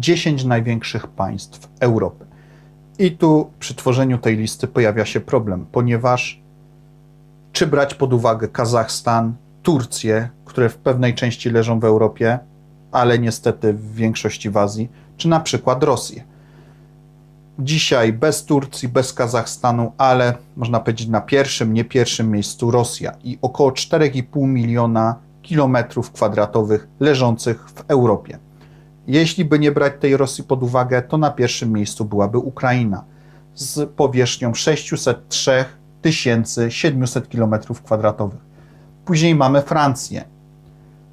10 największych państw Europy. I tu przy tworzeniu tej listy pojawia się problem, ponieważ czy brać pod uwagę Kazachstan, Turcję, które w pewnej części leżą w Europie, ale niestety w większości w Azji, czy na przykład Rosję. Dzisiaj bez Turcji, bez Kazachstanu, ale można powiedzieć na pierwszym, nie pierwszym miejscu Rosja i około 4,5 miliona kilometrów kwadratowych leżących w Europie. Jeśli by nie brać tej Rosji pod uwagę, to na pierwszym miejscu byłaby Ukraina z powierzchnią 603 700 kilometrów kwadratowych. Później mamy Francję.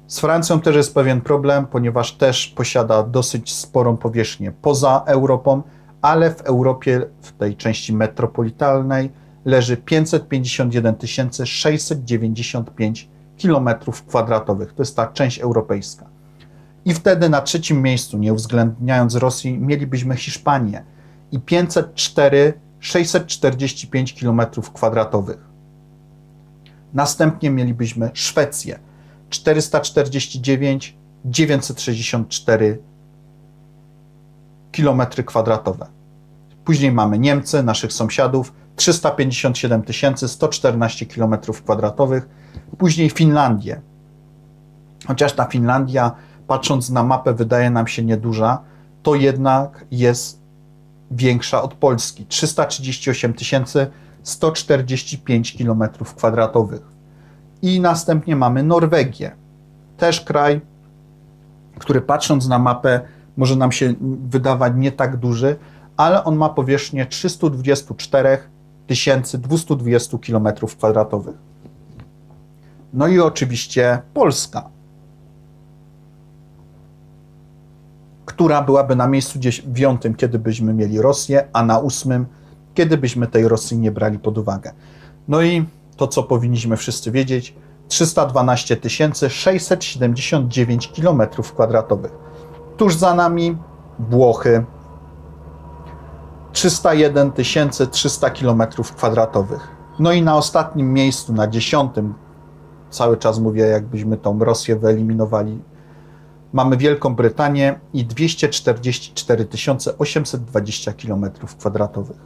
Z Francją też jest pewien problem, ponieważ też posiada dosyć sporą powierzchnię poza Europą, ale w Europie, w tej części metropolitalnej, leży 551 695 kilometrów kwadratowych. To jest ta część europejska. I wtedy na trzecim miejscu, nie uwzględniając Rosji, mielibyśmy Hiszpanię i 504 645 kilometrów kwadratowych. Następnie mielibyśmy Szwecję 449 964 kilometry kwadratowe. Później mamy Niemcy, naszych sąsiadów 357 114 kilometrów kwadratowych. Później Finlandię. Chociaż ta Finlandia, patrząc na mapę, wydaje nam się nieduża, to jednak jest większa od Polski 338 145 kilometrów kwadratowych. I następnie mamy Norwegię. Też kraj, który patrząc na mapę może nam się wydawać nie tak duży, ale on ma powierzchnię 324 220 kilometrów kwadratowych. No i oczywiście Polska, która byłaby na miejscu dziewiątym, kiedy byśmy mieli Rosję, a na ósmym, kiedy byśmy tej Rosji nie brali pod uwagę. No i to, co powinniśmy wszyscy wiedzieć, 312 679 kilometrów kwadratowych. Tuż za nami Włochy, 301 300 kilometrów kwadratowych. No i na ostatnim miejscu, na dziesiątym, cały czas mówię, jakbyśmy tą Rosję wyeliminowali, mamy Wielką Brytanię i 244 820 kilometrów kwadratowych.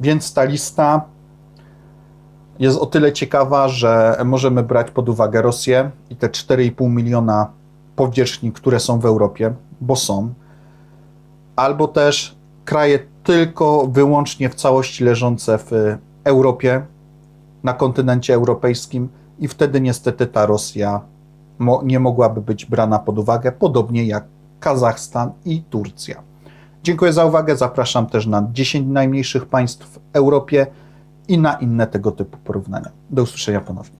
Więc ta lista jest o tyle ciekawa, że możemy brać pod uwagę Rosję i te 4,5 miliona powierzchni, które są w Europie, bo są, albo też kraje tylko wyłącznie w całości leżące w Europie, na kontynencie europejskim, i wtedy niestety ta Rosja mo nie mogłaby być brana pod uwagę, podobnie jak Kazachstan i Turcja. Dziękuję za uwagę. Zapraszam też na 10 najmniejszych państw w Europie i na inne tego typu porównania. Do usłyszenia ponownie.